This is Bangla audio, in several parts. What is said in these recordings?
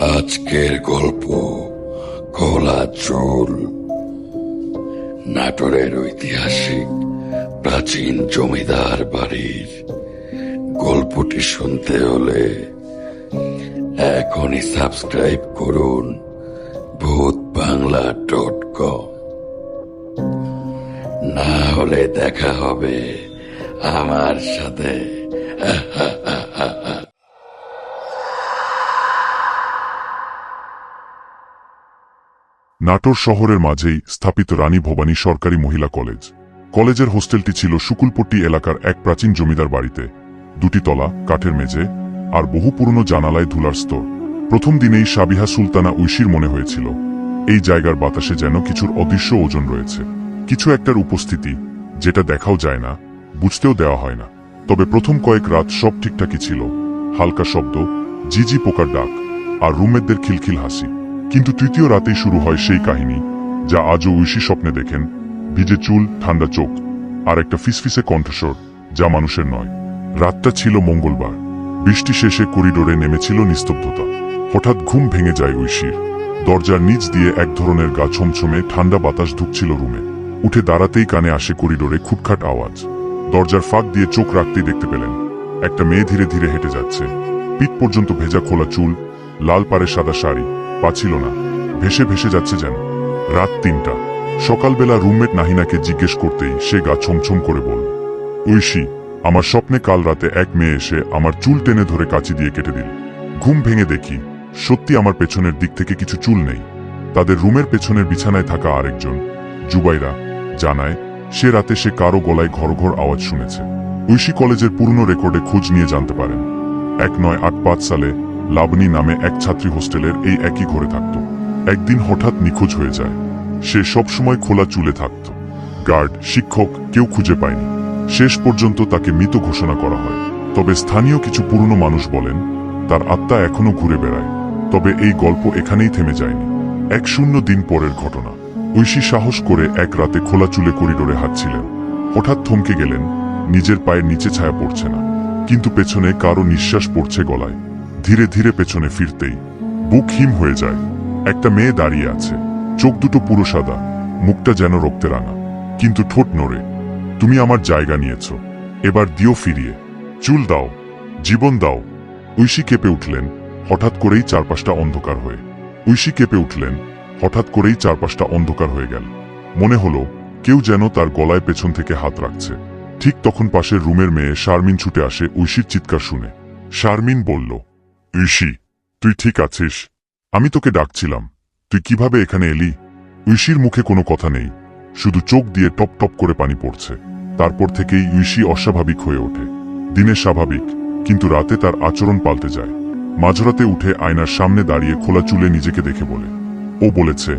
আজকের গল্প কলা চুল। নাটোরের ঐতিহাসিক প্রাচীন জমিদার বাড়ির গল্পটি শুনতে হলে এখনই সাবস্ক্রাইব করুন ভূত বাংলা ডট কম। না হলে দেখা হবে আমার সাথে। নাটোর শহরের মাঝেই স্থাপিত রানী ভবানী সরকারি মহিলা কলেজ। কলেজের হোস্টেলটি ছিল শুকুলপট্টি এলাকার এক প্রাচীন জমিদার বাড়িতে। দুটি তলা, কাঠের মেঝে, আর বহু পুরনো জানালায় ধুলার স্তর। প্রথম দিনেই সাবিহা সুলতানা ঐশীর মনে হয়েছিল, এই জায়গার বাতাসে যেন কিছুর অদৃশ্য ওজন রয়েছে। কিছু একটার উপস্থিতি, যেটা দেখাও যায় না বুঝতেও দেওয়া হয় না। তবে প্রথম কয়েক রাত সব ঠিকঠাকই ছিল। হালকা শব্দ জিজি পোকার ডাক আর রুমমেটদের খিলখিল হাসি। কিন্তু তৃতীয় রাতেই শুরু হয় সেই কাহিনী যা আজও ঐশী স্বপ্নে দেখেন। ভিজে চুল ঠান্ডা চোখ আর একটা ফিসফিসে কণ্ঠস্বর যা মানুষের নয়। রাতটা ছিল মঙ্গলবার। বৃষ্টি শেষে করিডোরে নেমেছিল নিস্তব্ধতা। হঠাৎ ঘুম ভেঙে যায় ঐশীর। দরজার নিচ দিয়ে এক ধরনের গা ছমছমে ঠান্ডা বাতাস ঢুকছিল রুমে। উঠে দাঁড়াতেই কানে আসে করিডোরে খুটখাট আওয়াজ। দরজার ফাঁক দিয়ে চোখ রাখতেই দেখতে পেলেন। একটা মেয়ে ধীরে ধীরে হেঁটে যাচ্ছে। পিঠ পর্যন্ত ভেজা খোলা চুল, লাল পাড়ে সাদা শাড়ি পাছিল না। ভেসে ভেসে যাচ্ছে যেন। রাত তিনটা। সকালবেলা রুমমেট নাহিনাকে জিজ্ঞেস করতেই সে গা ছমছম করে বলল, ঐশী, আমার স্বপ্নে কাল রাতে এক মেয়ে এসে আমার চুল টেনে ধরে কাচি দিয়ে কেটে দিল। ঘুম ভেঙে দেখি, সত্যি আমার পেছনের দিক থেকে কিছু চুল নেই। তাদের রুমের পেছনের বিছানায় থাকা আরেকজন। জুবাইরা জানায় সে রাতে সে কারও গলায় ঘর ঘর আওয়াজ শুনেছে। ঐশী কলেজের পুরনো রেকর্ডে খোঁজ নিয়ে জানতে পারেন। এক নয় আট পাঁচ সালে লাবণী নামে এক ছাত্রী হোস্টেলের এই একই ঘরে থাকত। একদিন হঠাৎ নিখোঁজ হয়ে যায়। সে সবসময় খোলা চুলে থাকত। গার্ড, শিক্ষক কেউ খুঁজে পায়নি। শেষ পর্যন্ত তাকে মৃত ঘোষণা করা হয়। তবে স্থানীয় কিছু পুরনো মানুষ বলেন, তার আত্মা এখনও ঘুরে বেড়ায়। তবে এই গল্প এখানেই থেমে যায়নি। এক শূন্য দিন পরের ঘটনা। ঐশী সাহস করে এক রাতে খোলা চুলে করিডোরে হাঁটছিলেন। হঠাৎ থমকে গেলেন, নিজের পায়ের নিচে ছায়া পড়ছে না। কিন্তু পেছনে কারও নিঃশ্বাস পড়ছে গলায়। ধীরে ধীরে পেছনে ফিরতেই বুক হিম হয়ে যায়। একটা মেয়ে দাঁড়িয়ে আছে। চোখ দুটো পুরো সাদা, মুখটা যেন রক্তে রাঙা। কিন্তু ঠোঁট নড়ে। তুমি আমার জায়গা নিয়েছ। এবার দিও ফিরিয়ে। চুল দাও। জীবন দাও। ঐশী কেঁপে উঠলেন। হঠাৎ করেই চারপাশটা অন্ধকার হয়ে। ঐশী কেঁপে উঠলেন। হঠাৎ করেই চারপাশটা অন্ধকার হয়ে গেল। মনে হলো, কেউ যেন তার গলায় পেছন থেকে হাত রাখছে। ঠিক তখন পাশের রুমের মেয়ে শারমিন ছুটে আসে ঐশীর চিৎকার শুনে। শারমিন বলল, ঐশী, তুই ঠিক আছিস? আমি তোকে ডাকছিলাম। তুই কীভাবে এখানে এলি? ঐশীর মুখে কোনো কথা নেই। শুধু চোখ দিয়ে টপ টপ করে পানি পড়ছে। তারপর থেকেই ঐশী অস্বাভাবিক হয়ে ওঠে। দিনে স্বাভাবিক, কিন্তু রাতে তার আচরণ পাল্টে যায়। মাঝরাতে উঠে আয়নার সামনে দাঁড়িয়ে খোলা চুলে নিজেকে দেখে বলে ও বলেছে,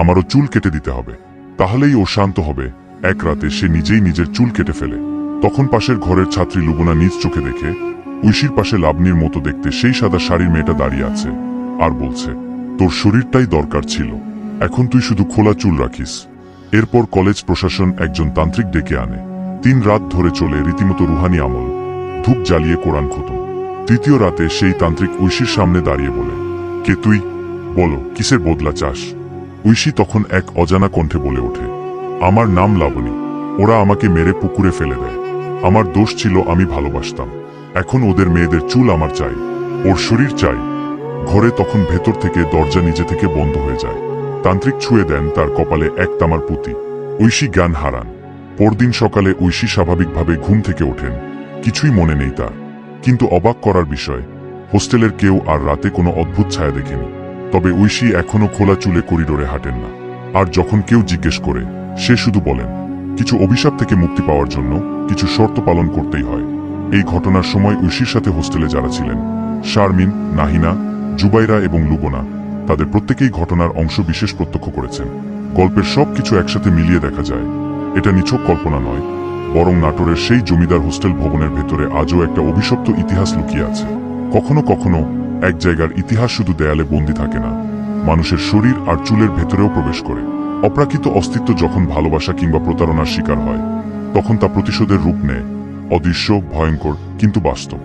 আমারও চুল কেটে দিতে হবে। তাহলেই ও শান্ত হবে। এক রাতে সে নিজেই নিজের চুল কেটে ফেলে। তখন পাশের ঘরের ছাত্রী লুবনা নিজ চোখে দেখে, ঐশীর পাশে লাবনির মতো দেখতে সেই সাদা শাড়ির মেয়েটা দাঁড়িয়ে আছে আর বলছে, তোর শরীরটাই দরকার ছিল। এখন তুই শুধু খোলা চুল রাখিস। এরপর কলেজ প্রশাসন একজন তান্ত্রিক ডেকে আনে। তিন রাত ধরে চলে রীতিমতো রুহানি আমল, ধূপ জ্বালিয়ে কোরআন খতম। তৃতীয় রাতে সেই তান্ত্রিক ঐশীর সামনে দাঁড়িয়ে বলে, কে তুই? বলো, কিসের বদলা চাস? ঐশী তখন এক অজানা কণ্ঠে বলে ওঠে, আমার নাম লাবণী, ওরা আমাকে মেরে পুকুরে ফেলে দেয়। আমার দোষ ছিল আমি ভালোবাসতাম। এখন ওদের মেয়েদের চুল আমার চাই, ওর শরীর চাই। ঘরে তখন ভেতর থেকে দরজা নিজে থেকে বন্ধ হয়ে যায়। তান্ত্রিক ছুঁয়ে দেন তার কপালে এক তামার পুঁতি। ঐশী জ্ঞান হারান। পরদিন সকালে ঐশী স্বাভাবিকভাবে ঘুম থেকে ওঠেন। কিছুই মনে নেই তার। কিন্তু অবাক করার বিষয়, হোস্টেলের কেউ আর রাতে কোনো অদ্ভুত ছায়া দেখেনি। তবে ঐশী এখনও খোলা চুলে করিডোরে হাঁটেন না। আর যখন কেউ জিজ্ঞেস করে, সে শুধু বলেন, কিছু অভিশাপ থেকে মুক্তি পাওয়ার জন্য কিছু শর্ত পালন করতেই হয়। এই ঘটনার সময় ঐশীর সাথে হোস্টেলে যারা ছিলেন, শারমিন, নাহিনা, জুবাইরা এবং লুবনা, তাদের প্রত্যেকেই ঘটনার অংশ বিশেষ প্রত্যক্ষ করেছেন। গল্পের সব কিছু একসাথে মিলিয়ে দেখা যায়, এটা নিছক কল্পনা নয়, বরং নাটোরের সেই জমিদার হোস্টেল ভবনের ভেতরে আজও একটা অভিশপ্ত ইতিহাস লুকিয়ে আছে। কখনো কখনো এক জায়গার ইতিহাস শুধু দেয়ালে বন্দী থাকে না, মানুষের শরীর আর চুলের ভেতরেও প্রবেশ করে। অপ্রাকৃত অস্তিত্ব যখন ভালোবাসা কিংবা প্রতারণার শিকার হয়, তখন তা প্রতিশোধের রূপ নেয়। অদৃশ্য, ভয়ঙ্কর, কিন্তু বাস্তব।